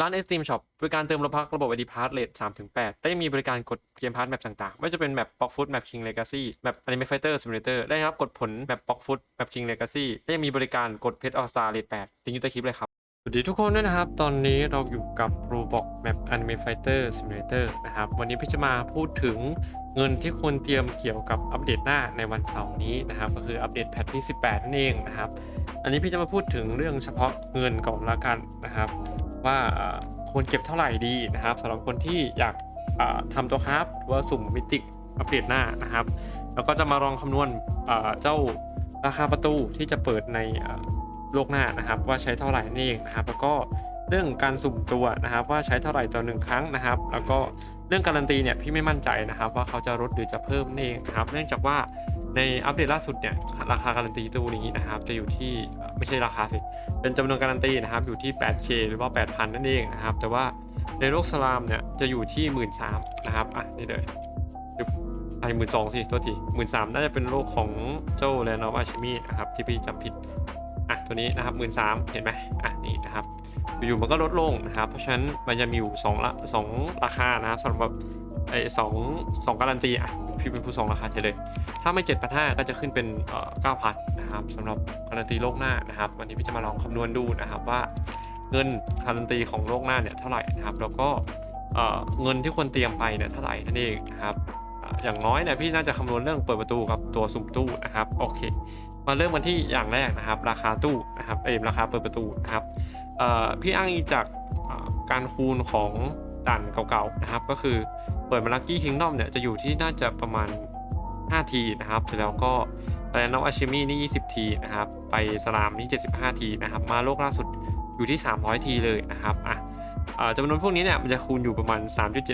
ร้าน Steam Shop บริการเติมโลพักระบบ ID Pass เลท3ถึง8และยังมีบริการกดเกมพาร์ทแมปต่างๆ ไม่ว่าจะเป็นแมป Block Foot แมป King Legacy แมป Anime Fighter Simulator ได้รับกดผลแมป Block Foot แมป King Legacy และยังมีบริการกดเพชร All Star เลท8ลิงก์อยู่ใต้คลิปเลยครับ สวัสดีทุกคนด้วยนะครับ ตอนนี้เราอยู่กับ Roblox Map Anime Fighter Simulator นะครับ วันนี้พี่จะมาพูดถึงเงินที่ควรเตรียมเกี่ยวกับอัปเดตหน้าในวันเสาร์นี้นะครับ ก็คืออัปเดตแพทที่ 18 นั่นเองนะครับ อันนี้พี่จะมาพูดถึงเรื่องเฉพาะเงินก่อนละกันนะครับ ว่าควรเก็บเท่าไหร่ดีนะครับสำหรับคนที่อยากเอ่อทำตัวครับว่าสุ่มมิติกอัปเดตหน้านะครับ แล้วก็จะมาลองคำนวณเจ้าราคาประตูที่จะเปิดในโลกหน้านะครับ ว่าใช้เท่าไหร่นั่เองนะครับ แล้วก็เรื่องการสุ่มตัวนะครับ ว่าใช้เท่าไหร่ต่อหนึ่งครั้งนะครับ แล้วก็เรื่องการันตีเนี่ยพี่ไม่มั่นใจนะครับ ว่าเขาจะลดหรือจะเพิ่มนั่เองนะครับ เนื่องจากว่า ในอัปเดตล่าสุดเนี่ยราคาการันตีตู้นี้นะครับจะอยู่ที่ไม่ใช่ราคาสิ เป็นจำนวนการันตีนะครับอยู่ที่ 8K หรือว่า 8,000 นั่นเองนะครับ แต่ว่าในโลกสลามเนี่ยจะอยู่ที่ 13,000นะครับอะนี่เลยไอ้หมื่นสองสิตัวทีหมื่นสามน่าจะเป็นโลกของเจ้าแลนด์ออฟอาชิมีนะครับที่พี่จำผิดอะตัวนี้นะครับหมื่นสามเห็นไหมอะนี่นะครับอยู่ๆมันก็ลดลงนะครับ เพราะฉะนั้นมันจะมีอยู่สองละสองราคานะครับสำหรับไอ้สองสองการันตีอะพี่เป็นผู้สองราคาเฉยเลย ถ้าไม่7 5 0 0ก็จะขึ้นเป็นเอ่อ9,000นะครับสำหรับการันตีโลกหน้านะครับ วันนี้พี่จะมาลองคำนวณดูนะครับว่าเงินการันตีของโลกหน้าเนี่ยเท่าไหร่นะครับ แล้วก็เงินที่ควรเตรียมไปเนี่ยเท่าไหร่นั่นเองนะครับอย่างน้อยเนี่ยพี่น่าจะคำนวณเรื่องเปิดประตูกับตัวสุ่มตู้นะครับโอเค มาเริ่มกันที่อย่างแรกนะครับ ราคาตู้นะครับเอ้ยราคาเปิดประตูนะครับพี่อ้างอิงจากการคูณของด่านเก่าๆนะครับ ก็คือเปิดมาลักกี้คิงดอมเนี่ยจะอยู่ที่น่าจะประมาณ 5 ทีนะครับ เสร็จแล้วก็แลนด์อาชิมีนี่ 20 ทีนะครับ ไปสลามนี่ 75 ทีนะครับ มาโลกล่าสุดอยู่ที่ 300 ทีเลยนะครับอะเอ่อจำนวนพวกนี้เนี่ยมันจะคูณอยู่ประมาณ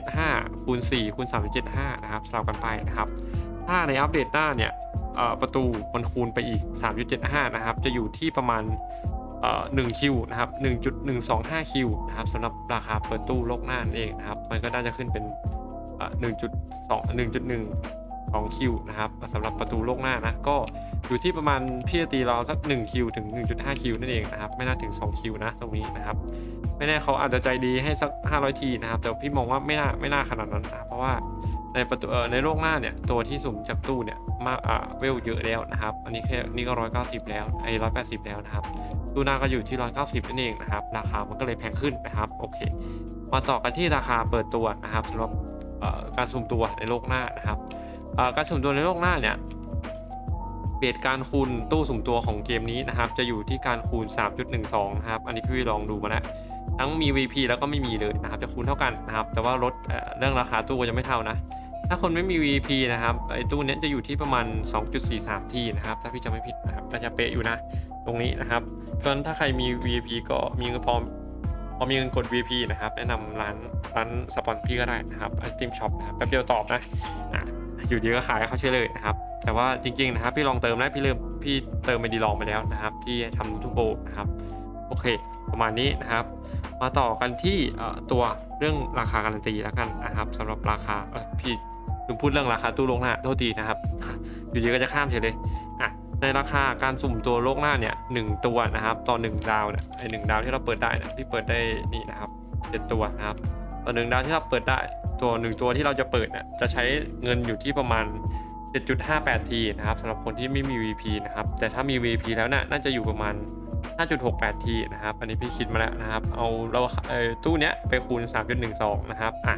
3.75 คูณ 4 คูณ 3.75 นะครับสลับกันไปนะครับ ถ้าในอัปเดตหน้าเนี่ยประตูมันคูณไปอีก 3.75 นะครับ จะอยู่ที่ประมาณเอ่อ1คิวนะครับ 1.125 คิวนะครับสำหรับราคาเปิดตู้โลกหน้านั่นเองนะครับ มันก็น่าจะขึ้นเป็นเอ่อ1.2 1.1 2 คิวนะครับสำหรับประตูโลกหน้านะก็อยู่ที่ประมาณพี่ตีเราสัก1คิวถึง 1.5 คิวนั่นเองนะครับไม่น่าถึง 2 คิวนะตรงนี้นะครับไม่แน่เขาอาจจะใจดีให้สัก 500 ทีนะครับ แต่พี่มองว่าไม่น่าไม่น่าขนาดนั้นนะเพราะว่าในประตูเอ่อในโลกหน้าเนี่ยตัวที่สุ่มจับตู้เนี่ยมากอ่าเวลเยอะแล้วนะครับ อันนี้แค่นี่ก็ 190 แล้วไอ้180 แล้วนะครับตู้หน้าก็อยู่ที่ 190 นั่นเองนะครับราคามันก็เลยแพงขึ้นนะครับโอเค มาต่อกันที่ราคาเปิดตัวนะครับสำหรับการสุ่มตัวในโลกหน้านะครับ การสุ่มตัวในโลกหน้าเนี่ยเบสการคูณตู้สุ่มตัวของเกมนี้นะครับ จะอยู่ที่การคูณ 3.12 นะครับ อันนี้พี่ลองดูมาแล้วทั้งมี VP แล้วก็ไม่มีเลยนะครับ จะคูณเท่ากันนะครับ แต่ว่าลดเรื่องราคาตู้ก็จะไม่เท่านะ ถ้าคนไม่มี VP นะครับไอ้ตู้เนี้ยจะอยู่ที่ประมาณ 2.43 ที่นะครับ ถ้าพี่จำไม่ผิดนะครับก็จะเป๊ะอยู่นะ ตรงนี้นะครับส่วนถ้าใครมี VP ก็มีเงินพอพอมีเงินกด VP นะครับ แนะนำร้านร้านสปอนพี่ก็ได้นะครับไอติมช็อปนะครับแป๊บเดียวตอบนะ อยู่ดีก็ขายเขาเชื่อเลยนะครับ แต่ว่าจริงๆนะครับพี่ลองเติมแล้วพี่เริ่มพี่เติมไปดีลองไปแล้วนะครับ ที่ทำทูโบนะครับโอเค ประมาณนี้นะครับ มาต่อกันที่ตัวเรื่องราคาการันตีแล้วกันนะครับสำหรับราคาพี่ลืมพูดเรื่องราคาตู้โลกหน้าโทษทีนะครับ อยู่ดีก็จะข้ามเฉยเลยอะในราคาการสุ่มตัวโลกหน้าเนี่ยหนึ่งตัวนะครับต่อหนึ่งดาวเนี่ยไอหนึ่งดาวที่เราเปิดได้นี่ยที่เปิดได้นี่นะครับเจ็ดตัวนะครับต่อหนึ่งดาวที่เราเปิดได้ ตัวหนึ่งตัวที่เราจะเปิดเนี่ยจะใช้เงินอยู่ที่ประมาณ 7.58ทีนะครับสำหรับคนที่ไม่มี VP นะครับแต่ถ้ามี VP แล้วน่ะน่าจะอยู่ประมาณ 5.68ทีนะครับอันนี้พี่คิดมาแล้วนะครับ เอาเราเออตู้เนี้ยไปคูณ 3.12 นะครับอะ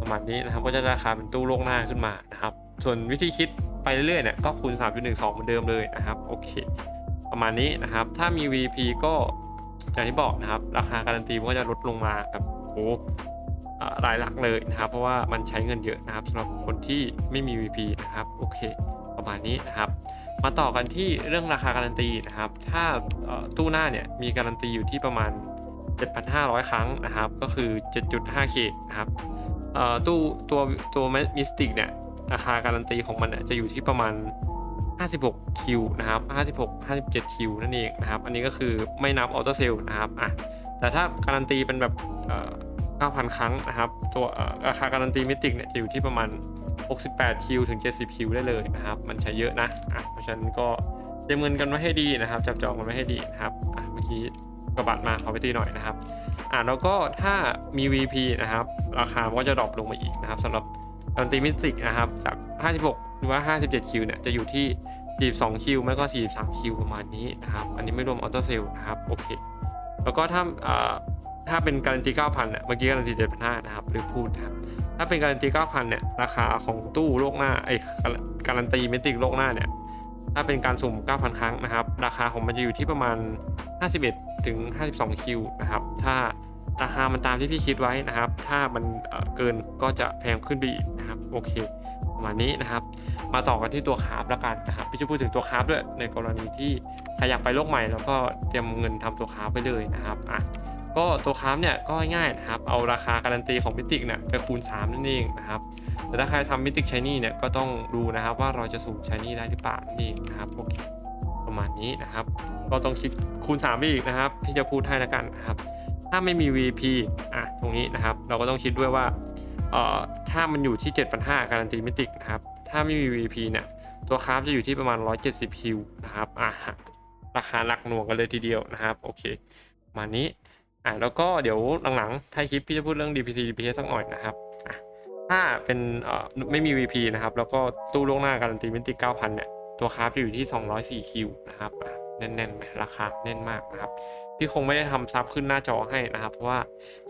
ประมาณนี้นะครับก็จะราคาเป็นตู้โลกหน้าขึ้นมานะครับ ส่วนวิธีคิดไปเรื่อยๆเนี่ยก็คูณ 3.12 เหมือนเดิมเลยนะครับโอเค ประมาณนี้นะครับ ถ้ามี VP ก็อย่างที่บอกนะครับ ราคาการันตีมันก็จะลดลงมากับโอ้ รายหลักเลยนะครับ เพราะว่ามันใช้เงินเยอะนะครับสำหรับคนที่ไม่มี VP นะครับโอเค ประมาณนี้นะครับ มาต่อกันที่เรื่องราคาการันตีนะครับ ถ้าตู้หน้าเนี่ยมีการันตีอยู่ที่ประมาณ 7,500 ครั้งนะครับ ก็คือ 7.5K นะครับเอ่อตู้ตัวตัวมิสติกเนี่ยราคาการันตีของมันเนี่ยจะอยู่ที่ประมาณ 56 คิวนะครับ 56 57 คิวนั่นเองนะครับ อันนี้ก็คือไม่นับออโต้เซลนะครับอะแต่ถ้าการันตีเป็นแบบ 9,000 ครั้งนะครับ ตัวราคาการันตีมิติกเนี่ยจะอยู่ที่ประมาณ 68 คิวถึง 70 คิวได้เลยนะครับ มันใช้เยอะนะอะเพราะฉะนั้นก็เตรียมเงินกันไว้ให้ดีนะครับ จับจองกันไว้ให้ดีนะครับอะเมื่อกี้กระบาดมาขอไปตีหน่อยนะครับอ่าแล้วก็ถ้ามี VP นะครับ ราคามันก็จะดรอปลงมาอีกนะครับสำหรับการันตีมิติกนะครับจาก 56 หรือว่า 57 คิวเนี่ยจะอยู่ที่ 42 คิวไม่ก็ 43 คิวประมาณนี้นะครับ อันนี้ไม่รวมออโต้เซลนะครับโอเค แล้วก็ถ้าอ่า ถ้าเป็นการันตี 9,000เนี่ยเมื่อกี้การันตี 7,500นะครับหรือพูดนะครับถ้าเป็นการันตี 9,000เนี่ยราคาของตู้โลกหน้าไอ้ยการันตีเมติกโลกหน้าเนี่ยถ้าเป็นการสุ่ม 9,000 ครั้งนะครับ ราคาของมันจะอยู่ที่ประมาณ 51 ถึง 52 คิวนะครับ ถ้าราคามันตามที่พี่คิดไว้นะครับ ถ้ามันเกินก็จะแพงขึ้นไปอีกนะครับ โอเค ประมาณนี้นะครับ มาต่อกันที่ตัวคราฟแล้วกันนะครับ พี่จะพูดถึงตัวคราฟด้วย ในกรณีที่ใครอยากไปโลกใหม่ แล้วก็เตรียมเงินทำตัวคราฟไปเลยนะครับ อะ ก็ตัวคราฟเนี่ยก็ง่ายนะครับ เอาราคาการันตีของมิติกเนี่ยไปคูณ 3 นั่นเองนะครับแต่ถ้าใครทำมิติกช h นี่เนี่ยก็ต้องดูนะครับว่าเราจะสุ่มช h นี่ได้หรือเปล่านั่นะครับโอเคประมาณนี้นะครับ ก็ต้องคิดคูณ3ไปอีกนะครับ ที่จะพูดให้ล้วกันนะครับ ถ้าไม่มี VP อะตรงนี้นะครับ เราก็ต้องคิดด้วยว่าเอ่อถ้ามันอยู่ที่ 7,500การันตีมิติกนะครับถ้าไม่มี VP เนี่ยตัวคราฟจะอยู่ที่ประมาณ 170คิวนะครับอะราคาหลักหน่วงกันเลยทีเดียวนะครับโอเคประมาณนี้ อะแล้วก็เดี๋ยวหลังๆท้ายคลิปพี่จะพูดเรื่อง DPC DPS สักหน่อยนะครับอะถ้าเป็นเอ่อไม่มี VP นะครับ แล้วก็ตู้ล่วงหน้าการันตีมิติ9,000 เนี่ย ตัวคราฟจะอยู่ที่ 204คิวนะครับอะแน่นๆไหมราคาแน่นมากนะครับ พี่คงไม่ได้ทำซับขึ้นหน้าจอให้นะครับ เพราะว่า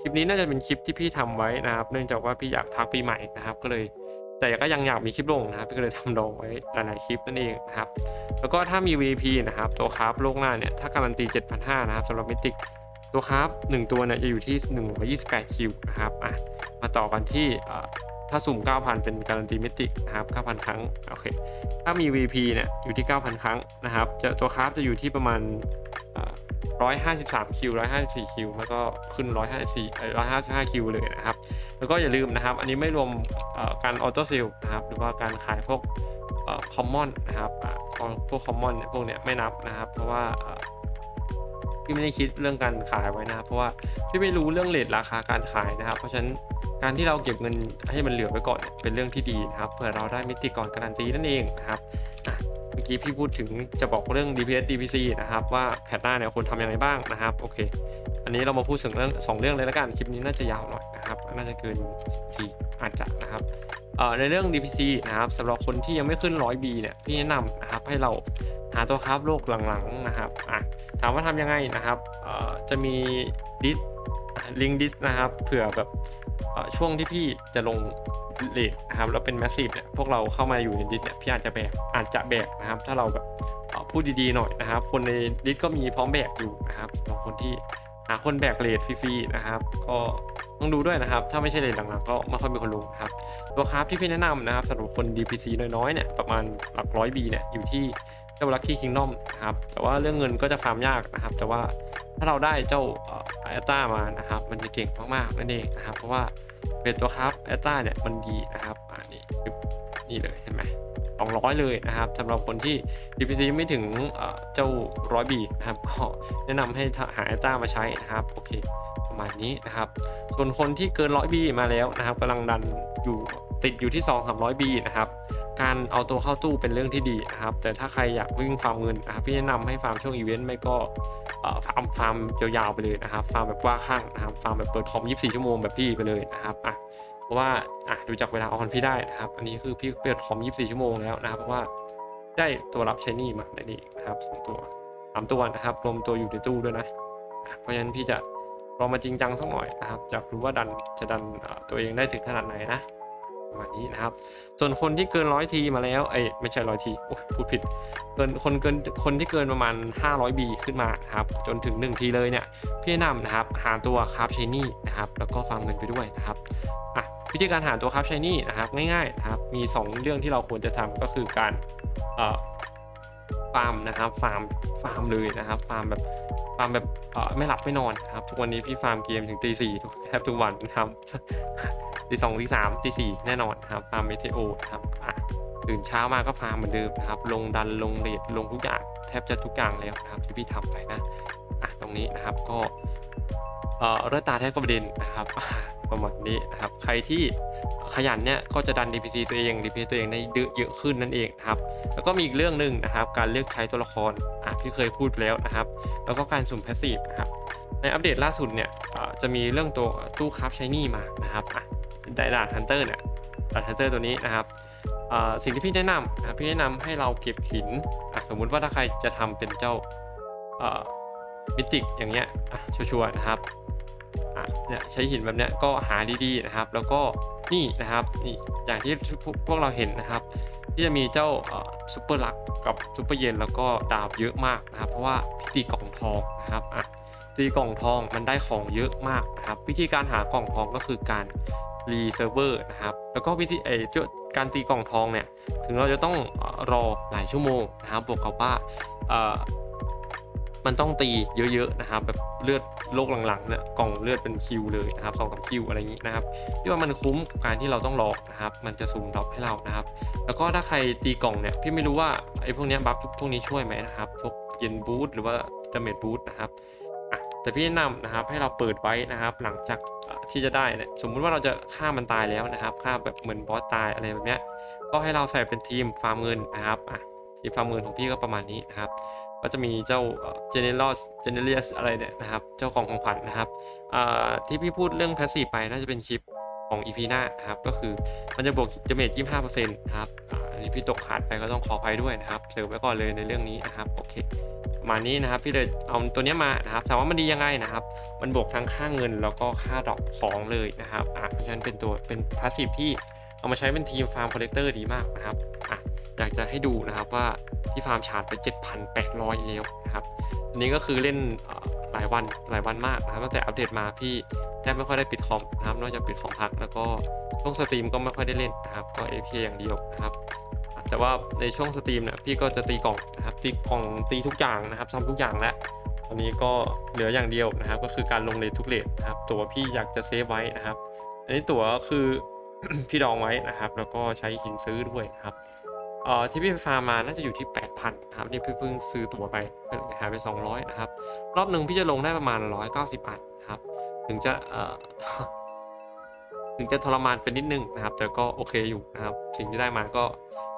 คลิปนี้น่าจะเป็นคลิปที่พี่ทำไว้นะครับ เนื่องจากว่าพี่อยากพักปีใหม่นะครับ ก็เลย แต่ก็ยังอยากมีคลิปลงนะครับ พี่ก็เลยทำรองไว้หลายๆคลิปนั่นเองนะครับ แล้วก็ถ้ามี VP นะครับ ตัวคราฟโลกหน้าเนี่ย ถ้าการันตี7,500นะครับสำหรับมิติ ตัวคราฟหนึ่งตัวเนี่ยจะอยู่ที่ 128 คิวนะครับอะมาต่อกันที่ถ้าสุ่ม 9,000 เป็นการันตีมิตินะครับ 9,000 ครั้ง โอเค ถ้ามี VP เนี่ยอยู่ที่ 9,000 ครั้งนะครับ จะตัวคราฟจะอยู่ที่ประมาณเอ่อ153 คิว 154 คิว แล้วก็ขึ้น 154เอ่อ155 คิวเลยนะครับ แล้วก็อย่าลืมนะครับ อันนี้ไม่รวมการออโต้เซลนะครับ หรือว่าการขายพวกคอมมอนนะครับอ่าพวกคอมมอนเนี่ยพวกเนี้ยไม่นับนะครับ เพราะว่า พี่ไม่ได้คิดเรื่องการขายไว้นะครับเพราะว่าพี่ไม่รู้เรื่องเลทราคาการขายนะครับ เพราะฉะนั้นการที่เราเก็บเงินให้มันเหลือไว้ก่อนเป็นเรื่องที่ดีนะครับเผื่อเราได้มิติก่อนการันตีนั่นเองนะครับเมื่อกี้พี่พูดถึงจะบอกเรื่อง DPS DPC นะครับว่าแพทหน้าเนี่ยควรทำยังไงบ้างนะครับโอเค อันนี้เรามาพูดถึงเรื่องสองเรื่องเลยแล้วกันคลิปนี้น่าจะยาวหน่อยนะครับน่าจะเกิน10ทีอาจจะนะครับ ในเรื่อง DPC นะครับสำหรับคนที่ยังไม่ขึ้น 100B เนี่ยพี่แนะนำนะครับให้เราหาตัวคราฟโลกหลังๆนะครับอะถามว่าทำยังไงนะครับจะมีดิสลิงดิสนะครับเผื่อแบบช่วงที่พี่จะลงเลทนะครับแล้วเป็นแมสซีฟเนี่ยพวกเราเข้ามาอยู่ในดิสเนี่ยพี่อาจจะแบกอาจจะแบกนะครับ ถ้าเราแบบพูดดีๆหน่อยนะครับ คนในดิสก็มีพร้อมแบกอยู่นะครับสำหรับคนที่หาคนแบกเลทฟรีๆนะครับ ก็ ต้องดูด้วยนะครับ ถ้าไม่ใช่เลทหลังๆก็ไม่ค่อยมีคนลงนะครับ ตัวคราฟที่พี่แนะนำนะครับสำหรับคน DPC น้อยๆเนี่ยประมาณหลักร้อยบีเนี่ยอยู่ที่เจ้าลัคกี้คิงดอมนะครับแต่ว่าเรื่องเงินก็จะฟาร์มยากนะครับ แต่ว่าถ้าเราได้เจ้าแอตตามานะครับ มันจะเก่งมากๆนั่นเองนะครับ เพราะว่าเป็นตัวครับแอตตาเนี่ยมันดีนะครับอ่านี่ปึ๊บนี่เลยเห็นไหมสองร้อยเลยนะครับสำหรับคนที่ DPC ไม่ถึงเอ่อเจ้าร้อยบีนะครับก็แนะนำให้หาแอตตามาใช้นะครับโอเค ประมาณนี้นะครับ ส่วนคนที่เกินร้อยบีมาแล้วนะครับกำลังดันอยู่ติดอยู่ที่ 2 3 0 0บีนะครับการเอาตัวเข้าตู้เป็นเรื่องที่ดีนะครับ แต่ถ้าใครอยากวิ่งฟาร์มเงินนะครับพี่แนะนำให้ฟาร์มช่วงอีเวนต์ไม่ก็ฟาร์มฟาร์มยาวๆไปเลยนะครับ ฟาร์มแบบกว้างข้างนะครับ ฟาร์มแบบเปิดคอม 24 ชั่วโมงแบบพี่ไปเลยนะครับอะเพราะว่าอะดูจากเวลาออนพี่ได้นะครับ อันนี้คือพี่เปิดคอม 24 ชั่วโมงแล้วนะครับ เพราะว่าได้ตัวรับใช้นี่มาในนี้นะครับสองตัวสามตัวนะครับ รวมตัวอยู่ในตู้ด้วยนะอะเพราะฉะนั้นพี่จะ ลองมาจริงจังสักหน่อยนะครับอยากรู้ว่าดันจะดันตัวเองได้ถึงขนาดไหนนะประมาณนี้นะครับ ส่วนคนที่เกินร้อยทีมาแล้วเอ้ไม่ใช่ร้อยทีโอ้พูดผิด เกินคนเกินคนที่เกินประมาณ 500บีขึ้นมานะครับจนถึง 1 ทีเลยเนี่ยพี่แนะนำนะครับหาตัวคาราฟชนี่นะครับแล้วก็ฟาร์มเงินไปด้วยนะครับอะวิธีการหาตัวคาราฟชนี่นะครับง่ายๆนะครับมี 2 เรื่องที่เราควรจะทำก็คือการเอ่อ ฟาร์มนะครับฟาร์มฟาร์มเลยนะครับฟาร์มแบบฟาร์มแบบไม่หลับไม่นอนครับทุกวันนี้พี่ฟาร์มเกมถึงตีสี่แทบทุกวันนะครับตีสองตีสามตีสี่แน่นอนครับฟาร์มเมเทโอครับตื่นเช้ามาก็ฟาร์มเหมือนเดิมนะครับ ลงดันลงเรทลงทุกอย่างแทบจะทุกอย่างแล้วนะครับที่พี่ทำไปนะอะตรงนี้นะครับก็เอ่อเลือดตาแทบกระเด็นนะครับ ประมาณนี้นะครับ ใครที่ขยันเนี่ยก็จะดัน DPC ตัวเอง DPC ตัวเองได้เยอะเยอะขึ้นนั่นเองนะครับ แล้วก็มีอีกเรื่องหนึ่งนะครับ การเลือกใช้ตัวละครอะพี่เคยพูดไปแล้วนะครับ แล้วก็การสุ่มแพสซีฟนะครับ ในอัปเดตล่าสุดเนี่ยจะมีเรื่องตัวตู้คราฟชายนี่มานะครับอะไดด่านฮันเตอร์เนี่ยดาฮันเตอร์ตัวนี้นะครับอ่าสิ่งที่พี่แนะนำนะพี่แนะนำให้เราเก็บหินอะสมมุติว่าถ้าใครจะทำเป็นเจ้ามิติกอย่างเงี้ยอะชัวร์นะครับ เนี่ยใช้หินแบบเนี้ยก็หาดีๆนะครับ แล้วก็นี่นะครับนี่อย่างที่พวกเราเห็นนะครับ ที่จะมีเจ้าซูเปอร์ลักกับซูเปอร์เย็นแล้วก็ดาบเยอะมากนะครับ เพราะว่าพิตีกล่องทองนะครับอะตีกล่องทองมันได้ของเยอะมากนะครับวิธีการหากล่องทองก็คือการรีเซิร์ฟเวอร์นะครับแล้วก็วิธีไอเจ้าการตีกล่องทองเนี่ยถึงเราจะต้องรอหลายชั่วโมงนะครับบวกกับว่ามันต้องตีเยอะๆนะครับแบบเลือด โลกหลังๆเนี่ยกล่องเลือดเป็นคิวเลยนะครับสองสามคิวอะไรอย่างนี้นะครับที่ว่ามันคุ้มกับการที่เราต้องรอนะครับ มันจะซูมดรอปให้เรานะครับ แล้วก็ถ้าใครตีกล่องเนี่ยพี่ไม่รู้ว่าไอ้พวกนี้บัฟพวกนี้ช่วยไหมนะครับพวกเย็นบูทหรือว่าดาเมจบูทนะครับแต่พี่แนะนำนะครับให้เราเปิดไว้นะครับ หลังจากที่จะได้เนี่ยสมมุติว่าเราจะฆ่ามันตายแล้วนะครับฆ่าแบบเหมือนบอสตายอะไรแบบเนี้ยก็ให้เราใส่เป็นทีมฟาร์มเงินนะครับอะทีมฟาร์มเงินของพี่ก็ประมาณนี้นะครับ ก็จะมีเจ้าเจเนอ s เจเนเ i ียสอะไรเนี่ยนะครับ เจ้าของของขวัญนะครับที่พี่พูดเรื่องแพสซีฟไปน่าจะเป็นคลิปของ EP หน้านะครับ ก็คือมันจะบวกดาเมจ25%นะครับอันนี้พี่ตกขาดไปก็ต้องขออภัยด้วยนะครับเสริมไว้ก่อนเลยในเรื่องนี้นะครับโอเคประมาณนี้นะครับพี่เลยเอาตัวนี้มานะครับถามว่ามันดียังไงนะครับ มันบวกทั้งค่าเงินแล้วก็ค่าดอกของเลยนะครับอะเพราะฉะนั้นเป็นตัวเป็นพาสซีฟที่เอามาใช้เป็นทีมฟาร์มคอลเลกเตอร์ดีมากนะครับอะ อยากจะให้ดูนะครับว่าที่ฟาร์มชาร์จไป 7,800 แล้วนะครับอันนี้ก็คือเล่นหลายวันหลายวันมากนะครับตั้งแต่อัปเดตมาพี่แทบไม่ค่อยได้ปิดคอมนะครับนอกจากปิดคอมพักแล้วก็ช่วงสตรีมก็ไม่ค่อยได้เล่นนะครับก็ AP อย่างเดียวนะครับแต่ว่าในช่วงสตรีมเนี่ยพี่ก็จะตีกล่องนะครับตีกล่องตีทุกอย่างนะครับซ้ำทุกอย่างแล้วตอนนี้ก็เหลืออย่างเดียวนะครับ ก็คือการลงเลททุกเลทนะครับ ตัวพี่อยากจะเซฟไว้นะครับ อันนี้ตัวก็คือพี่ดองไว้นะครับ แล้วก็ใช้หินซื้อด้วยนะครับ เอ่อที่พี่ไปฟาร์มมาน่าจะอยู่ที่ 8,000นะครับนี่พี่เพิ่งซื้อตั๋วไปหายไป 200 นะครับ รอบหนึ่งพี่จะลงได้ประมาณ 190อันนะครับ ถึงจะเอ่อถึงจะทรมานเป็นนิดนึงนะครับ แต่ก็โอเคอยู่นะครับ สิ่งที่ได้มาก็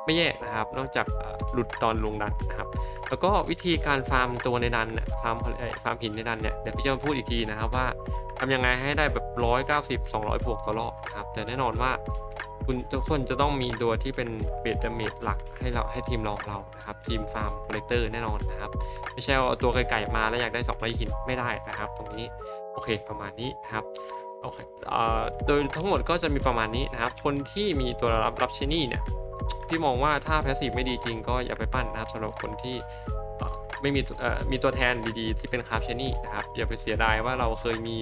ไม่แย่นะครับ นอกจากหลุดตอนลงดันนะครับ แล้วก็วิธีการฟาร์มตัวในดันเนี่ยฟาร์มเอ่อฟาร์มหินในดันเนี่ยเดี๋ยวพี่จะมาพูดอีกทีนะครับว่าทำยังไงให้ได้แบบ190 200 บวกต่อรอบนะครับ แต่แน่นอนว่า คุณทุกคนจะต้องมีตัวที่เป็นเบสดาเมจหลักให้เราให้ทีมรองเรานะครับ ทีมฟาร์มคอลเลกเตอร์แน่นอนนะครับ ไม่ใช่เอาตัวไก่ๆมาแล้วอยากได้2องใบหินไม่ได้นะครับ ตรงนี้โอเคประมาณนี้นะครับโอเคเอ่อโดยทั้งหมดก็จะมีประมาณนี้นะครับ คนที่มีตัวรับรับเชนี่เนี่ยพี่มองว่าถ้าแพสซีฟไม่ดีจริงก็อย่าไปปั้นนะครับสำหรับคนที่ไม่มีเอ่อมีตัวแทนดีๆ ที่เป็นคราฟเชนี่นะครับ อย่าไปเสียดายว่าเราเคยมี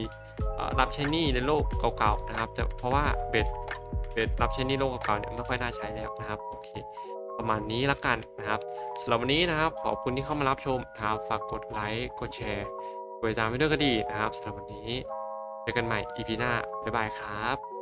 เอ่อรับเชนี่ในโลกเก่าๆนะครับเพราะว่าเบส เบสรับเชนี่โลกเก่าๆเนี่ยไม่ค่อยน่าใช้แล้วนะครับโอเคประมาณนี้ละกันนะครับสำหรับวันนี้นะครับ ขอบคุณที่เข้ามารับชมนะครับฝากกดไลค์กดแชร์กดติดตามไปด้วยก็ดีนะครับสำหรับวันนี้เจอกันใหม่ EP หน้าบ๊ายบายครับ